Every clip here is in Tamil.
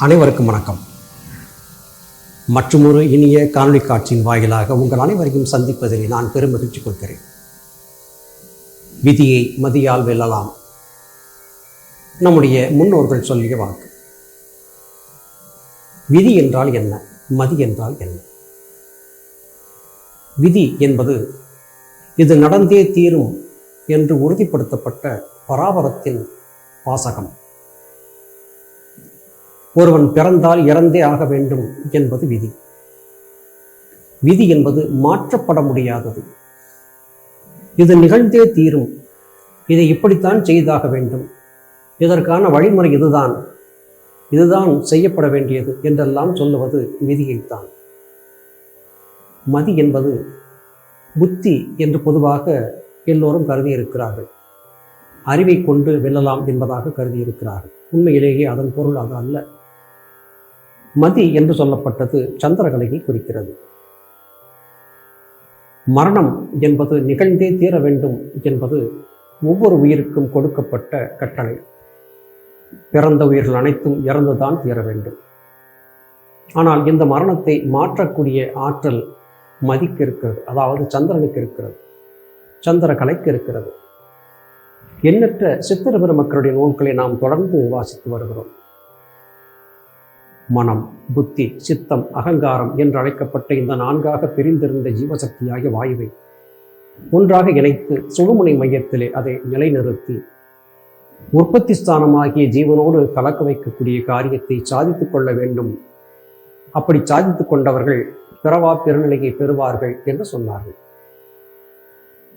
அனைவருக்கும் வணக்கம். மற்றுமொரு இனிய காணொலி காட்சியின் வாயிலாக உங்கள் அனைவரையும் சந்திப்பதில் நான் பெரும் மகிழ்ச்சி கொள்கிறேன். விதியை மதியால் வெல்லலாம். நம்முடைய முன்னோர்கள் சொல்லிய வாக்கு. விதி என்றால் என்ன? மதி என்றால் என்ன? விதி என்பது இது நடந்தே தீரும் என்று உறுதிப்படுத்தப்பட்ட பராபரத்தின் வாசகம் ஒருவன் பிறந்தால் இறந்தே ஆக வேண்டும் என்பது விதி. விதி என்பது மாற்றப்பட முடியாதது. இது நிகழ்ந்தே தீரும். இதை இப்படித்தான் செய்தாக வேண்டும். இதற்கான வழிமுறை இதுதான். இதுதான் செய்யப்பட வேண்டியது என்றெல்லாம் சொல்லுவது விதியைத்தான். மதி என்பது புத்தி என்று பொதுவாக எல்லோரும் கருதி இருக்கிறார்கள் அறிவை கொண்டு வெல்லலாம் என்பதாக கருதி இருக்கிறார்கள் உண்மையிலேயே அதன் பொருள் அது அல்ல. மதி என்று சொல்லப்பட்டது சந்திரகலையை குறிக்கிறது. மரணம் என்பது நிகழ்ந்தே தீர வேண்டும் என்பது ஒவ்வொரு உயிருக்கும் கொடுக்கப்பட்ட கட்டளை. பிறந்த உயிர்கள் அனைத்தும் இறந்துதான் தீர வேண்டும். ஆனால் இந்த மரணத்தை மாற்றக்கூடிய ஆற்றல் மதிக்கு இருக்கிறது. அதாவது சந்திரனுக்கு இருக்கிறது. சந்திர கலைக்கு இருக்கிறது. எண்ணற்ற சித்திர பெருமக்களுடைய நூல்களை நாம் தொடர்ந்து வாசித்து வருகிறோம். மனம் புத்தி சித்தம் அகங்காரம் என்று அழைக்கப்பட்ட இந்த நான்காக பிரிந்திருந்த ஜீவசக்தியாகிய வாயுவை ஒன்றாக இணைத்து சுழுமுனை மையத்திலே அதை நிலைநிறுத்தி உற்பத்தி ஸ்தானமாகிய ஜீவனோடு கலக்க வைக்கக்கூடிய காரியத்தை சாதித்துக் கொள்ள வேண்டும். அப்படி சாதித்துக் கொண்டவர்கள் பிறவா பெருநிலையை பெறுவார்கள் என்று சொன்னார்கள்.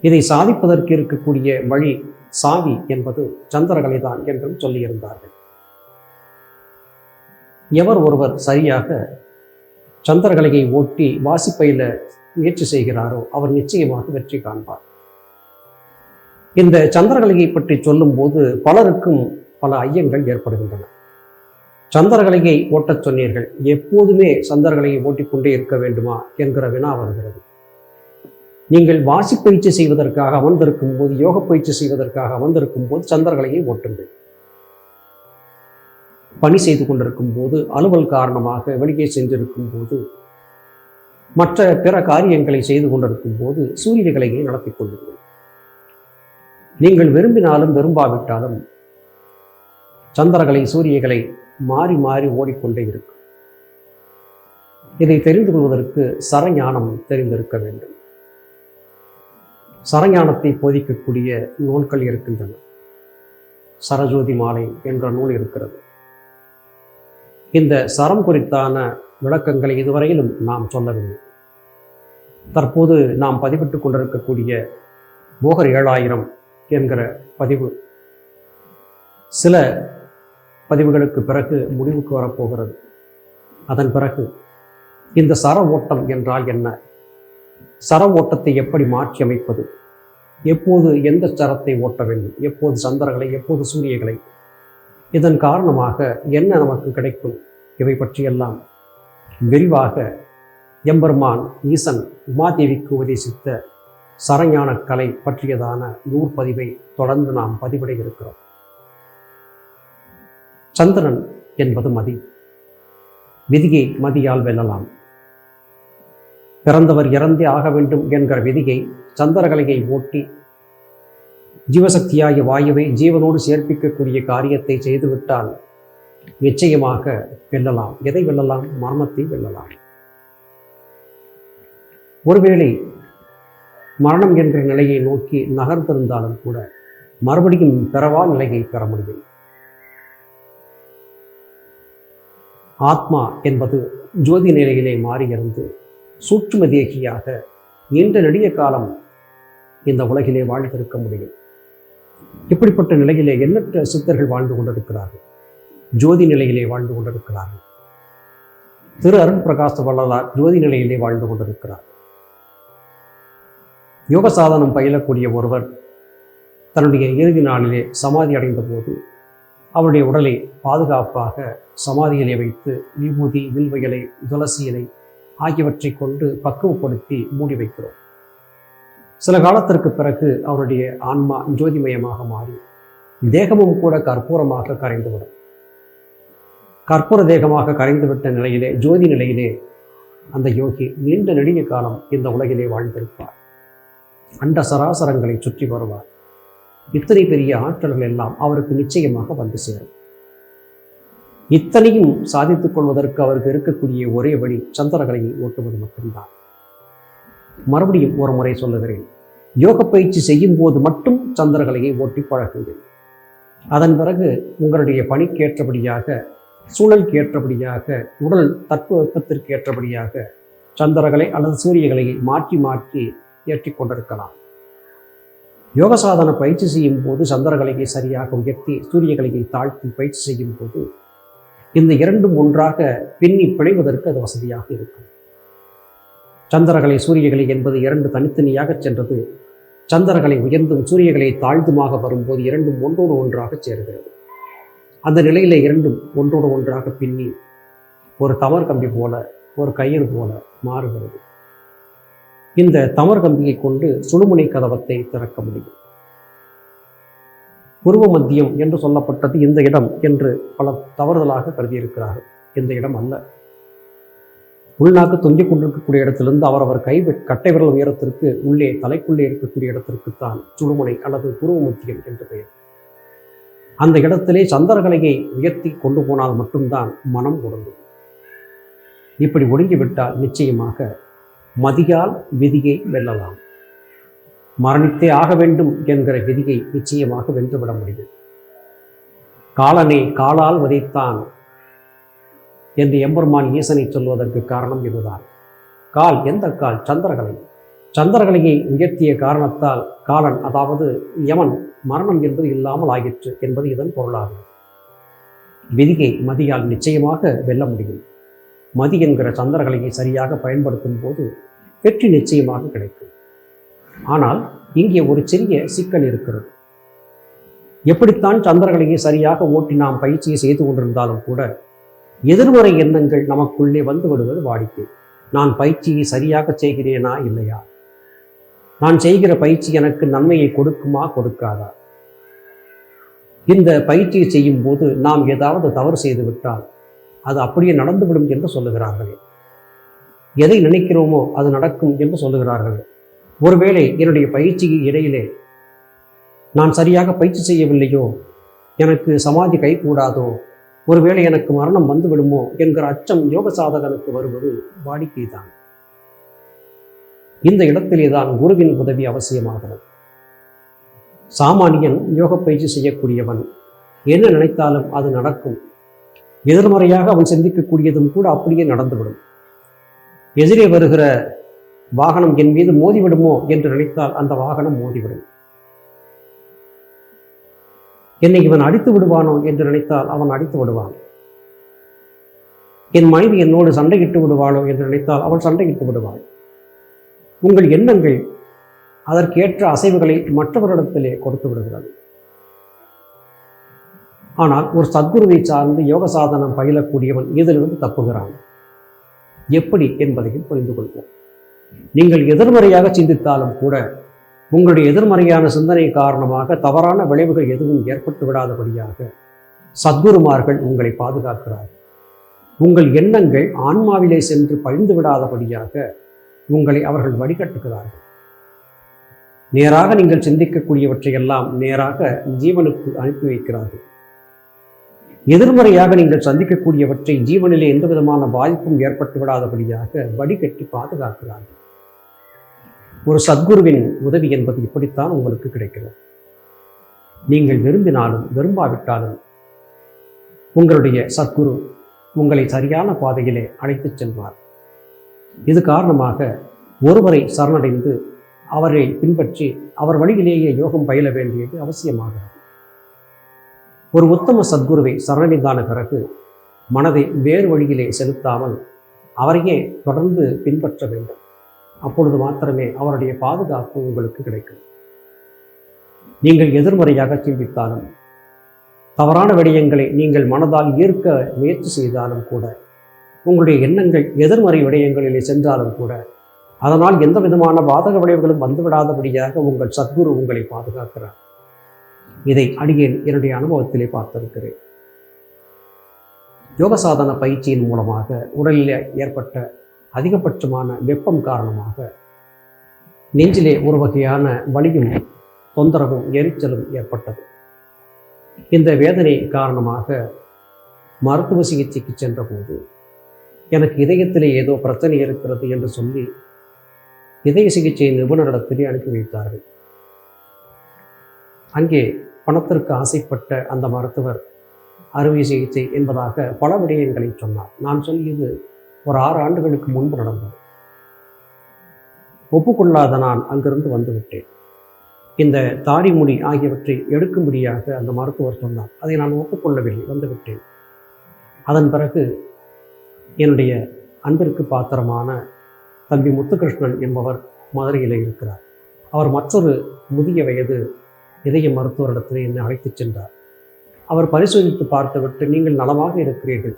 இதை சாதிப்பதற்கு இருக்கக்கூடிய வழி சாவி என்பது சந்திரகலைதான் என்றும் சொல்லியிருந்தார்கள். எவர் ஒருவர் சரியாக சந்திரகலையை ஓட்டி வாசிப்பையில் முயற்சி செய்கிறாரோ அவர் நிச்சயமாக வெற்றி காண்பார். இந்த சந்திரகலையை பற்றி சொல்லும்போது பலருக்கும் பல ஐயங்கள் ஏற்படுகின்றன. சந்திரகலையை ஓட்டச் சொன்னீர்கள் எப்போதுமே சந்திரகலையை ஓட்டிக்கொண்டே இருக்க வேண்டுமா என்கிற வினா வருகிறது. நீங்கள் வாசிப்பயிற்சி செய்வதற்காக அமர்ந்திருக்கும் போது யோக பயிற்சி செய்வதற்காக அமர்ந்திருக்கும் போது சந்திரகலையை ஓட்டுங்கள். பணி செய்து கொண்டிருக்கும் போது அலுவல் காரணமாக வெளியே சென்றிருக்கும் போது மற்ற பிற காரியங்களை செய்து கொண்டிருக்கும் போது சூரியகலையை நடத்தி கொள்ளுங்கள். நீங்கள் விரும்பினாலும் விரும்பாவிட்டாலும் சந்திரகலை சூரியகலை மாறி மாறி ஓடிக்கொண்டே இருக்கும் இதை தெரிந்து கொள்வதற்கு சரஞானம் தெரிந்திருக்க வேண்டும். சரஞானத்தை போதிக்கக்கூடிய நூல்கள் இருக்கின்றன. சரஜோதி மாலை என்ற நூல் இருக்கிறது. இந்த சரம் குறித்தான விளக்கங்களை இதுவரையிலும் நாம் சொல்லவில்லை. தற்போது நாம் பதிவிட்டுக் கொண்டிருக்கக்கூடிய போகர் ஏழாயிரம் என்கிற பதிவு சில பதிவுகளுக்கு பிறகு முடிவுக்கு வரப்போகிறது. அதன் பிறகு இந்த சர ஓட்டம் என்றால் என்ன? சர ஓட்டத்தை எப்படி மாற்றி அமைப்பது? எப்போது எந்த சரத்தை ஓட்ட வேண்டும்? எப்போது சந்திரங்களை எப்போது சூரியகளை இதன் காரணமாக என்ன நமக்கு கிடைக்கும்? இவை பற்றியெல்லாம் விரிவாக எம்பெருமான் ஈசன் உமாதேவிக்கு உபதேசித்த சரஞான கலை பற்றியதான நூற்பதிவை தொடர்ந்து நாம் பதிவிட இருக்கிறோம் சந்திரன் என்பது மதி. விதியை மதியால் வெல்லலாம். பிறந்தவர் இறந்தே ஆக வேண்டும் என்கிற விதியை சந்திரகலையை ஓட்டி ஜீவசக்தியாகிய வாயுவை ஜீவனோடு சேர்ப்பிக்கக்கூடிய காரியத்தை செய்துவிட்டால் நிச்சயமாக வெல்லலாம். எதை வெல்லலாம்? மரணத்தை வெல்லலாம். ஒருவேளை மரணம் என்ற நிலையை நோக்கி நகர்ந்திருந்தாலும் கூட மறுபடியும் பெறவா நிலையை பெற முடியும். ஆத்மா என்பது ஜோதி நிலையிலே மாறியிருந்து சூட்சும தேகியாக நீண்ட நெடிய காலம் இந்த உலகிலே வாழ்ந்திருக்க முடியும். இப்படிப்பட்ட நிலையிலே எண்ணற்ற சித்தர்கள் வாழ்ந்து கொண்டிருக்கிறார்கள். ஜோதி நிலையிலே வாழ்ந்து கொண்டிருக்கிறார்கள். திரு அருண் பிரகாச வள்ளலார் ஜோதி நிலையிலே வாழ்ந்து கொண்டிருக்கிறார். யோக சாதனம் பயிலக்கூடிய ஒருவர் தன்னுடைய இறுதி நாளிலே சமாதி அடைந்த போது அவருடைய உடலை பாதுகாப்பாக சமாதியிலே வைத்து விபூதி வில்வயலை துளசி இலை ஆகியவற்றை கொண்டு பக்குவப்படுத்தி மூடி வைக்கிறோம். சில காலத்திற்கு பிறகு அவருடைய ஆன்மா ஜோதிமயமாக மாறி தேகமும் கூட கற்பூரமாக கரைந்துவிடும். கற்பூர தேகமாக கரைந்துவிட்ட நிலையிலே ஜோதி நிலையிலே அந்த யோகி நீண்ட நெடிய காலம் இந்த உலகிலே வாழ்ந்திருப்பார். அண்ட சராசரங்களை சுற்றி வருவார். இத்தனை பெரிய ஆற்றல்கள் எல்லாம் அவருக்கு நிச்சயமாக வந்து சேரும். இத்தனையும் சாதித்துக் கொள்வதற்கு அவருக்கு இருக்கக்கூடிய ஒரே வழி சந்திரகலையை ஓட்டுவது மட்டும்தான். மறுபடியும் ஒரு முறை சொல்லுகிறேன். யோக பயிற்சி செய்யும் போது மட்டும் சந்திரகலையை ஓட்டி பழகுங்கள். அதன் பிறகு உங்களுடைய பணிக்கேற்றபடியாக சூழலுக்கு ஏற்றபடியாக உடல் தட்பவெப்பத்திற்கு ஏற்றபடியாக சந்திரகலை அல்லது சூரியகலையை மாற்றி மாற்றி ஏற்றிக் கொண்டிருக்கலாம். யோக சாதன பயிற்சி செய்யும் போது சந்திரகலையை சரியாக உயர்த்தி சூரியகலையை தாழ்த்தி பயிற்சி செய்யும் போது இந்த இரண்டும் ஒன்றாக பின்னி பிழைவதற்கு அது வசதியாக இருக்கும். சந்திரகலை சூரியகலை என்பது இரண்டு தனித்தனியாக சென்றது. சந்திரகலை உயர்ந்தும் சூரியகலை தாழ்ந்துமாக வரும்போது இரண்டும் ஒன்றோடு ஒன்றாக சேருகிறது. அந்த நிலையில இரண்டும் ஒன்றோடு ஒன்றாக பின்னி ஒரு தமர் கம்பி போல ஒரு கயிறு போல மாறுகிறது. இந்த தமர் கம்பியை கொண்டு சுழுமுனை கதவத்தை திறக்க முடியும். பூர்வ மத்தியம் என்று சொல்லப்பட்டது இந்த இடம் என்று பல தவறுதலாக கருதியிருக்கிறார்கள். இந்த இடம் அல்ல. உள்நாக்கு தொங்கிக் கொண்டிருக்கக்கூடிய இடத்திலிருந்து அவரவர் கை கட்டை விரல் உயரத்திற்கு உள்ளே தலைக்குள்ளே இருக்கக்கூடிய இடத்திற்குத்தான் சுடுமுனை அல்லது பூர்வ என்று பெயர். அந்த இடத்திலே சந்திரகலையை உயர்த்தி கொண்டு போனால் மட்டும்தான் மனம் ஒடுங்கும் இப்படி ஒடுங்கிவிட்டால் நிச்சயமாக மதியால் விதியை வெல்லலாம். மரணித்தே ஆக வேண்டும் என்கிற விதியை நிச்சயமாக வென்றுவிட முடியும். காலனை காலால் வதைத்தான் என்று எம்பெருமான் ஈசனை சொல்வதற்கு காரணம் இதுதான். கால் எந்த கால்? சந்திரகலை. சந்திரகலையை உயர்த்திய காரணத்தால் காலன் அதாவது யமன் மரணம் என்பது இல்லாமல் ஆகிற்று என்பது இதன் பொருளாகும். விதியை மதியால் நிச்சயமாக வெல்ல முடியும். மதி என்கிற சந்திரகலையை சரியாக பயன்படுத்தும் போது வெற்றி நிச்சயமாக கிடைக்கும். ஆனால் இங்கே ஒரு சிறிய சிக்கல் இருக்கிறது. எப்படித்தான் சந்திரகலையை சரியாக ஓட்டி நாம் பயிற்சியை செய்து கொண்டிருந்தாலும் கூட எதிர்மறை எண்ணங்கள் நமக்குள்ளே வந்து விடுவது வாடிக்கை. நான் பயிற்சியை சரியாக செய்கிறேனா இல்லையா? நான் செய்கிற பயிற்சி எனக்கு நன்மையை கொடுக்குமா கொடுக்காதா? இந்த பயிற்சியை செய்யும் போது நாம் ஏதாவது தவறு செய்து விட்டால் அது அப்படியே நடந்துவிடும் என்று சொல்லுகிறார்களே. எதை நினைக்கிறோமோ அது நடக்கும் என்று சொல்லுகிறார்கள். ஒருவேளை என்னுடைய பயிற்சிக்கு இடையிலே நான் சரியாக பயிற்சி செய்யவில்லையோ எனக்கு சமாதி கைகூடாதோ ஒருவேளை எனக்கு மரணம் வந்து விடுமோ என்கிற அச்சம் யோக சாதகனுக்கு வருவது வாடிக்கைதான். இந்த இடத்திலே தான் குருவின் உதவி அவசியமாகிறது. சாமானியன் யோக பயிற்சி செய்யக்கூடியவன் என்ன நினைத்தாலும் அது நடக்கும். எதிர்மறையாக அவன் சிந்திக்கக்கூடியதும் கூட அப்படியே நடந்துவிடும். எதிரே வருகிற வாகனம் என் மீது மோதிவிடுமோ என்று நினைத்தால் அந்த வாகனம் மோதிவிடும். என்னை இவன் அடித்து விடுவானோ என்று நினைத்தால் அவன் அடித்து விடுவான். என் மனைவி என்னோடு சண்டையிட்டு விடுவாளோ என்று நினைத்தால் அவள் சண்டையிட்டு விடுவாள். உங்கள் எண்ணங்கள் அதற்கேற்ற அசைவுகளை மற்றவரிடத்திலே கொடுத்து விடுகிறது. ஆனால் ஒரு சத்குருவை சார்ந்து யோக சாதனம் பயிலக்கூடியவன் இதிலிருந்து தப்புகிறான்? எப்படி என்பதையும் புரிந்து கொள்வோம். நீங்கள் எதிர்மறையாக சிந்தித்தாலும் கூட உங்களுடைய எதிர்மறையான சிந்தனை காரணமாக தவறான விளைவுகள் எதுவும் ஏற்பட்டு விடாதபடியாக சத்குருமார்கள் உங்களை பாதுகாக்கிறார்கள் உங்கள் எண்ணங்கள் ஆன்மாவிலே சென்று பழிந்து விடாதபடியாக உங்களை அவர்கள் வடிகட்டுகிறார்கள் நேராக நீங்கள் சிந்திக்கக்கூடியவற்றையெல்லாம் நேராக ஜீவனுக்கு அனுப்பி வைக்கிறார்கள். எதிர்மறையாக நீங்கள் சந்திக்கக்கூடியவற்றை ஜீவனிலே எந்த விதமான பாதிப்பும் ஏற்பட்டு விடாதபடியாக வடிகட்டி பாதுகாக்கிறார்கள். ஒரு சத்குருவின் உதவி என்பது இப்படித்தான் உங்களுக்கு கிடைக்கிறது. நீங்கள் விரும்பினாலும் விரும்பாவிட்டாலும் உங்களுடைய சத்குரு உங்களை சரியான பாதையிலே அழைத்துச் செல்வார். இது காரணமாக ஒருவரை சரணடைந்து அவரை பின்பற்றி அவர் வழியிலேயே யோகம் பயில வேண்டியது அவசியமாகிறது. ஒரு உத்தம சத்குருவை சரணடைந்தான பிறகு மனதை வேறு வழியிலே செலுத்தாமல் அவரையே தொடர்ந்து பின்பற்ற வேண்டும். அப்பொழுது மாத்திரமே அவருடைய பாதுகாப்பு உங்களுக்கு கிடைக்கும். நீங்கள் எதிர்மறையாக சிந்தித்தாலும் தவறான விடயங்களை நீங்கள் மனதால் ஈர்க்க முயற்சி செய்தாலும் கூட உங்களுடைய எண்ணங்கள் எதிர்மறை விடயங்களிலே சென்றாலும் கூட அதனால் எந்த விதமான பாதக விளைவுகளும் வந்துவிடாதபடியாக உங்கள் சத்குரு உங்களை பாதுகாக்கிறார். இதை அடியேன் என்னுடைய அனுபவத்திலே பார்த்திருக்கிறேன். யோக சாதன பயிற்சியின் மூலமாக உடலில் ஏற்பட்ட அதிகபட்சமான வெப்பம் காரணமாக நெஞ்சிலே ஒரு வகையான வலியும் தொந்தரவும் எரிச்சலும் ஏற்பட்டது. இந்த வேதனை காரணமாக மருத்துவ சிகிச்சைக்கு சென்றபோது எனக்கு இதயத்திலே ஏதோ பிரச்சனை இருக்கிறது என்று சொல்லி இதய சிகிச்சை நிபுணரிடத்திலே அனுப்பி வைத்தார்கள். அங்கே பணத்திற்கு ஆசைப்பட்ட அந்த மருத்துவர் அறுவை சிகிச்சை என்பதாக பல விடயங்களை சொன்னார். நான் சொல்லியது ஒரு ஆறு ஆண்டுகளுக்கு முன்பு நடந்தது. ஒப்புக்கொள்ளாத நான் அங்கிருந்து வந்துவிட்டேன். இந்த தாடி முடி ஆகியவற்றை எடுக்கும்படியாக அந்த மருத்துவர் சொன்னார். அதை நான் ஒப்புக்கொள்ளவில்லை வந்துவிட்டேன். அதன் பிறகு என்னுடைய அன்பிற்கு பாத்திரமான தம்பி முத்துகிருஷ்ணன் என்பவர் மதுரையில் இருக்கிறார். அவர் மற்றொரு முதிய வயது இதய மருத்துவரிடத்தில் என்னை அழைத்துச் சென்றார். அவர் பரிசோதித்து பார்த்துவிட்டு நீங்கள் நலமாக இருக்கிறீர்கள்.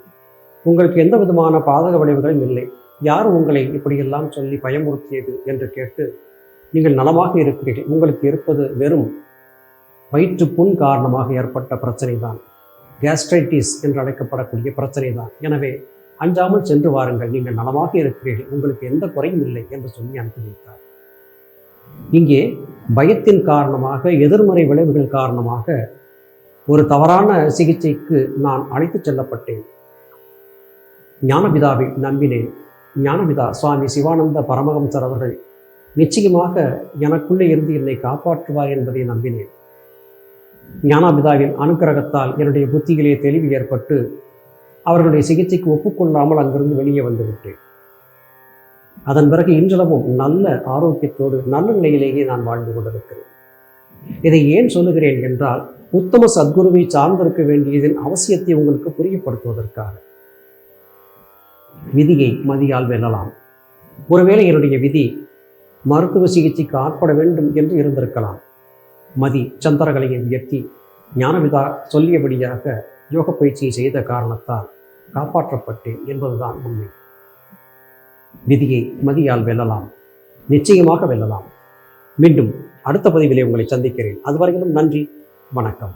உங்களுக்கு எந்த விதமான பாதக விளைவுகளும் இல்லை. யார் உங்களை இப்படியெல்லாம் சொல்லி பயமுறுத்தியது என்று கேட்டு நீங்கள் நலமாக இருக்கிறீர்கள். உங்களுக்கு இருப்பது வெறும் வயிற்று புண் காரணமாக ஏற்பட்ட பிரச்சனை தான் கேஸ்ட்ரைட்டிஸ் என்று அழைக்கப்படக்கூடிய பிரச்சனை தான் எனவே அஞ்சாமல் சென்று வாருங்கள். நீங்கள் நலமாக இருக்கிறீர்கள். உங்களுக்கு எந்த குறையும் இல்லை என்று சொல்லி அனுப்பி வைத்தார். இங்கே பயத்தின் காரணமாக எதிர்மறை விளைவுகள் காரணமாக ஒரு தவறான சிகிச்சைக்கு நான் அழைத்துச் செல்லப்பட்டேன். ஞானபிதாவை நம்பினேன். ஞானபிதா சுவாமி சிவானந்த பரமஹம்சர் அவர்கள் நிச்சயமாக எனக்குள்ளே இருந்து என்னை காப்பாற்றுவார் என்பதை நம்பினேன். ஞானாபிதாவின் அனுக்கிரகத்தால் என்னுடைய புத்தியிலே தெளிவு ஏற்பட்டு அவர்களுடைய சிகிச்சைக்கு ஒப்புக்கொள்ளாமல் அங்கிருந்து வெளியே வந்துவிட்டேன் அதன் பிறகு இன்றளவும் நல்ல ஆரோக்கியத்தோடு நல்ல நிலையிலேயே நான் வாழ்ந்து கொண்டிருக்கிறேன். இதை ஏன் சொல்லுகிறேன் என்றால் உத்தம சத்குருவை சார்ந்திருக்க வேண்டியதன் அவசியத்தை உங்களுக்கு புரியப்படுத்துவதற்காக. விதியை மதியால் வெல்லலாம். ஒருவேளை என்னுடைய விதி மருத்துவ சிகிச்சைக்கு ஆட்பட வேண்டும் என்று இருந்திருக்கலாம். மதி சந்திரகலையை உயர்த்தி ஞானவிதா சொல்லியபடியாக யோக பயிற்சியை செய்த காரணத்தால் காப்பாற்றப்பட்டேன் என்பதுதான் உண்மை. விதியை மதியால் வெல்லலாம். நிச்சயமாக வெல்லலாம். மீண்டும் அடுத்த பதிவிலே உங்களை சந்திக்கிறேன். அதுவரையிலும் நன்றி. வணக்கம்.